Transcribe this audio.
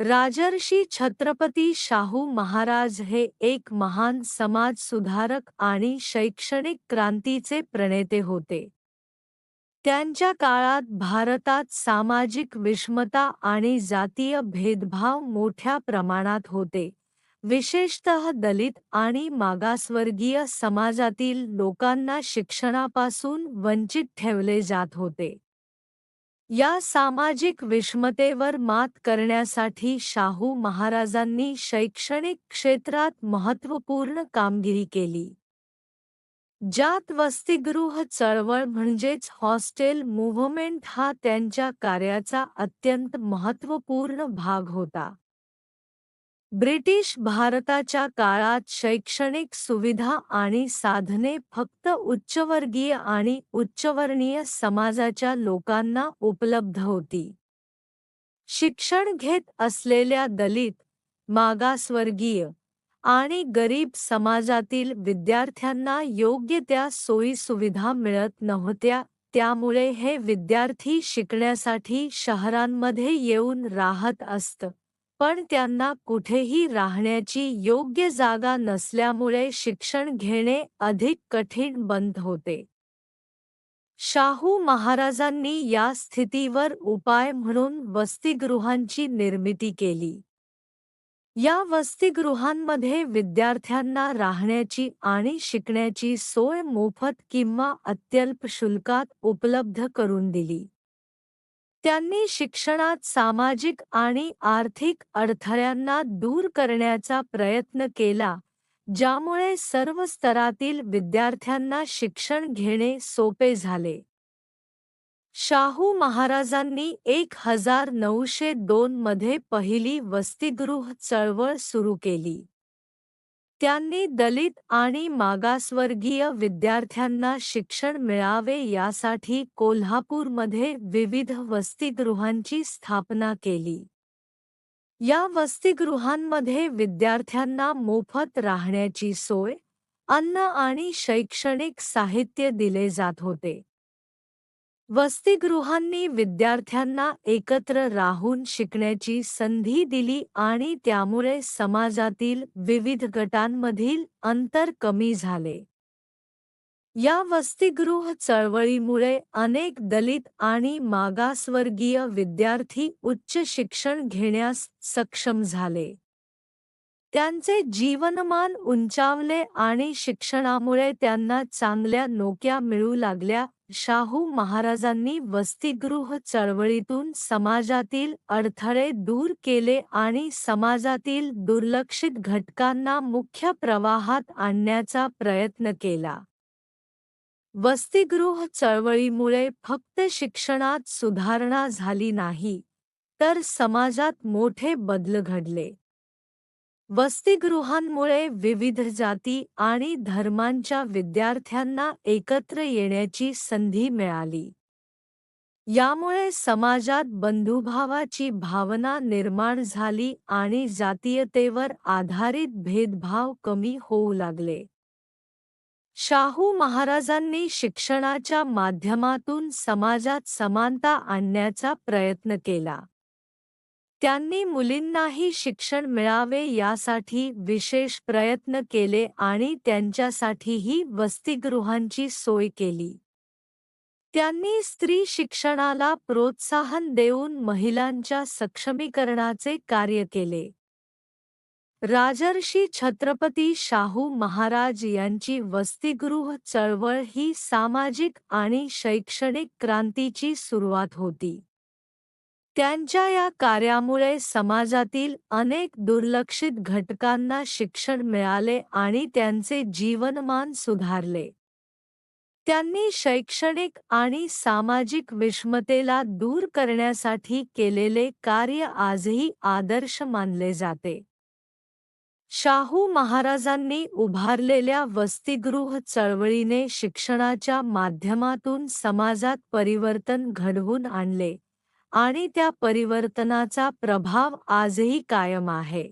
राजर्षी छत्रपती शाहू महाराज हे एक महान समाज सुधारक आणि शैक्षणिक क्रांतीचे प्रणेते होते. त्यांच्या काळात भारतात सामाजिक विषमता आणि जातीय भेदभाव मोठ्या प्रमाणात होते. विशेषतः दलित आणि मागासवर्गीय समाजातील लोकांना शिक्षणापासून वंचित ठेवले जात होते. या सामाजिक विषमतेवर मात करण्यासाठी शाहू महाराजांनी शैक्षणिक क्षेत्रात महत्त्वपूर्ण कामगिरी केली. ज्यात वसतिगृह चळवळ म्हणजेच हॉस्टेल मूव्हमेंट हा त्यांच्या कार्याचा अत्यंत महत्त्वपूर्ण भाग होता. ब्रिटिश भारताच्या काळात शैक्षणिक सुविधा आणि साधने फक्त उच्चवर्गीय आणि उच्चवर्णीय समाजाच्या लोकांना उपलब्ध होती. शिक्षण घेत असलेल्या दलित मागासवर्गीय आणि गरीब समाजातील विद्यार्थ्यांना योग्य त्या सोयीसुविधा मिळत नव्हत्या त्यामुळे हे विद्यार्थी शिकण्यासाठी शहरांमध्ये येऊन राहत असत. पण त्यांना कुठेही राहण्याची योग्य जागा नसल्यामुळे शिक्षण घेणे अधिक कठीण बंद होते. शाहू महाराजांनी या स्थितीवर उपाय म्हणून वसतिगृहांची निर्मिती केली. या वसतिगृहांमध्ये विद्यार्थ्यांना राहण्याची आणि शिकण्याची सोय मोफत किंवा अत्यल्प शुल्कात उपलब्ध करून दिली. त्यांनी शिक्षणात सामाजिक आणि आर्थिक अडथळ्यांना दूर करण्याचा प्रयत्न केला ज्यामुळे सर्व स्तरातील विद्यार्थ्यांना शिक्षण घेणे सोपे झाले. शाहू महाराजांनी एक हजार नऊशे दोन मध्ये पहिली वसतिगृह चळवळ सुरू केली. त्यांनी दलित आणि मागासवर्गीय विद्यार्थ्यांना शिक्षण मिळावे यासाठी कोल्हापूरमध्ये विविध वसतिगृहांची स्थापना केली. या वसतिगृहांमध्ये विद्यार्थ्यांना मोफत राहण्याची सोय अन्न आणि शैक्षणिक साहित्य दिले जात होते. वसतिगृहांनी विद्यार्थ्यांना एकत्र राहून शिकण्याची संधी दिली आणि त्यामुळे समाजातील विविध गटांमधील अंतर कमी झाले. या वसतिगृह चळवळीमुळे अनेक दलित आणि मागासवर्गीय विद्यार्थी उच्च शिक्षण घेण्यास सक्षम झाले. त्यांचे जीवनमान उंचावले आणि शिक्षणामुळे त्यांना चांगल्या नोक्या मिळू लागल्या. शाहू महाराजांनी वसतिगृह चळवळीतून समाजातील अडथळे दूर केले आणि समाजातील दुर्लक्षित घटकांना मुख्य प्रवाहात आणण्याचा प्रयत्न केला. वसतिगृह चळवळीमुळे फक्त शिक्षणात सुधारणा झाली नाही तर समाजात मोठे बदल घडले. वसतिगृहांमुळे विविध जाती आणि धर्मांच्या विद्यार्थ्यांना एकत्र येण्याची संधी मिळाली. यामुळे समाजात बंधुभावाची भावना निर्माण झाली आणि जातीयतेवर आधारित भेदभाव कमी होऊ लागले. शाहू महाराजांनी शिक्षणाच्या माध्यमातून समाजात समानता आणण्याचा प्रयत्न केला. त्यांनी मुलींनाही शिक्षण मिळावे यासाठी विशेष प्रयत्न केले आणि त्यांच्यासाठीही वसतिगृहांची सोय केली. त्यांनी स्त्री शिक्षणाला प्रोत्साहन देऊन महिलांच्या सक्षमीकरणाचे कार्य केले. राजर्षी छत्रपती शाहू महाराज यांची वसतिगृह चळवळ ही सामाजिक आणि शैक्षणिक क्रांतीची सुरुवात होती. त्यांच्या या कार्यामुळे समाजातील अनेक दुर्लक्षित घटकांना शिक्षण मिळाले आणि त्यांचे जीवनमान सुधारले. त्यांनी शैक्षणिक आणि सामाजिक विषमतेला दूर करण्यासाठी केलेले कार्य आजही आदर्श मानले जाते. शाहू महाराजांनी उभारलेल्या वसतिगृह चळवळीने शिक्षणाच्या माध्यमातून समाजात परिवर्तन घडवून आणले. आणि त्या परिवर्तनाचा प्रभाव आजही कायम आहे.